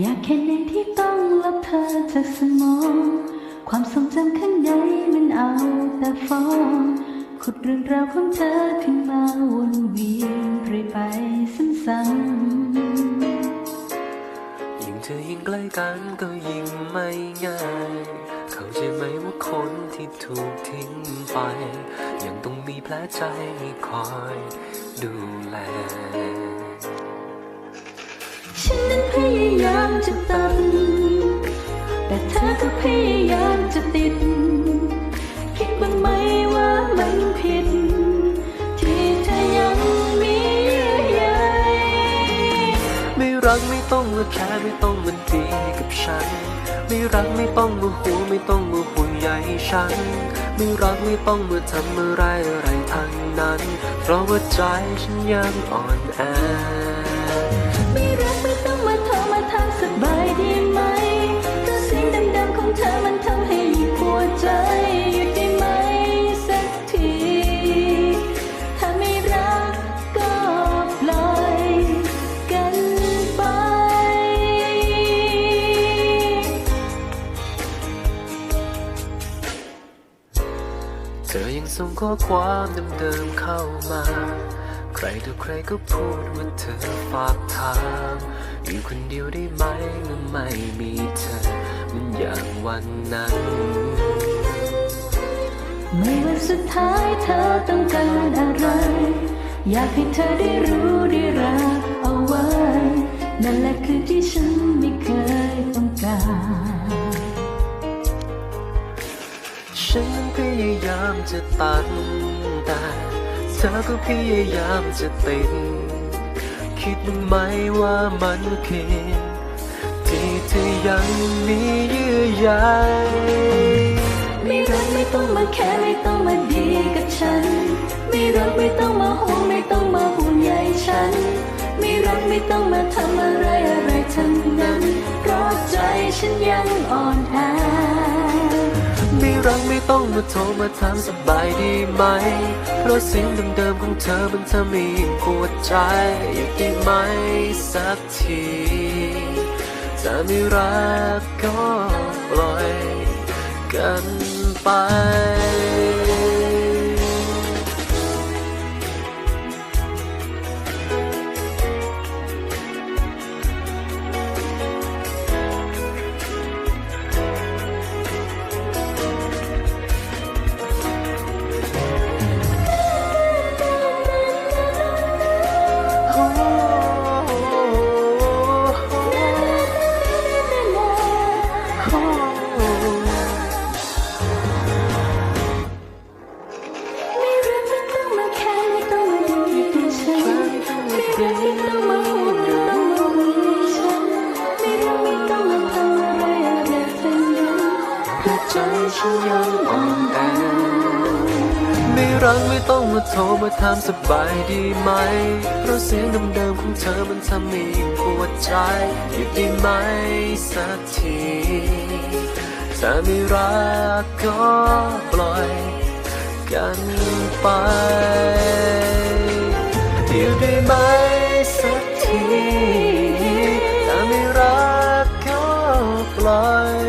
อยากแค่ไหนที่ต้องลบเธอจากสมอง ความทรงจำข้างในมันเอาแต่ฟ้องขุดเรื่องราวของเธอขึ้นมาวนเวียนเรื่อยไปซ้ำๆยิ่งเธอยิ่งใกล้กันก็ยิ่งไม่ง่าย เข้าใจไหมว่าคนที่ถูกทิ้งไป ยังต้องมีแผลใจคอยดูแล ฉันนั้นพยายามจะตัด แต่เธอก็พยายามจะติด คิดบ้างไหมว่ามันผิด ที่เธอยังมีเยื่อใยไม่รักไม่ต้องมาแค่ไม่ต้องมาดีกับฉัน ไม่รักไม่ต้องมาห่วไม่ต้องมาห่วงใยฉัน ไม่รักไม่ต้องมาทำอะไรอะไรทั้งนั้น เพราะว่าใจฉันยังอ่อนแอ ธอยังส่งข้อความเดิมๆเข้ามา ใครต่อใครก็พูดว่าเธอฝากทางอยู่คนเดียวได้ไหมเมื่อไม่มีเธอ มันอย่างวันนั้นเมื่อวันสุดท้ายเธอต้องการอะไร อยากให้เธอได้รู้ได้รับเอาไว้ นั่นแหละคือที่ฉันไม่เคยต้องการ ฉันพยายามจะตัดแต่เธอก็พยายามจะติด คิดไหมว่ามันผิดที่เธอยังมีเยื่อใยไม่รักไม่ต้องมาแค่ไม่ต้องมาดีกับฉัน ไม่รักไม่ต้องมาห่วงไม่ต้องมาห่วงใยฉัน ไม่รักไม่ต้องมาทำอะไรอะไรทั้งนั้นเพราะใจฉันยังอ่อนแอ รักไม่ต้องมาโทรมาถามสบายดีไหม เพราะเสียงเดิมๆของเธอมันทำให้ยิ่งปวดใจอยากได้ไหมสักทีถ้าไม่รักก็ปล่อยกันไป ฉันยังอ่อนแอไม่รักไม่ต้องมาโทรมาถามสบายดีไหม เพราะเสียงเดิมๆของเธอมันทำให้ปวดใจหยุดได้ไหมสักทีถ้าไม่รักก็ปล่อยกันไปอยู่ได้ไหมสักทีถ้าไม่รักก็ปล่อย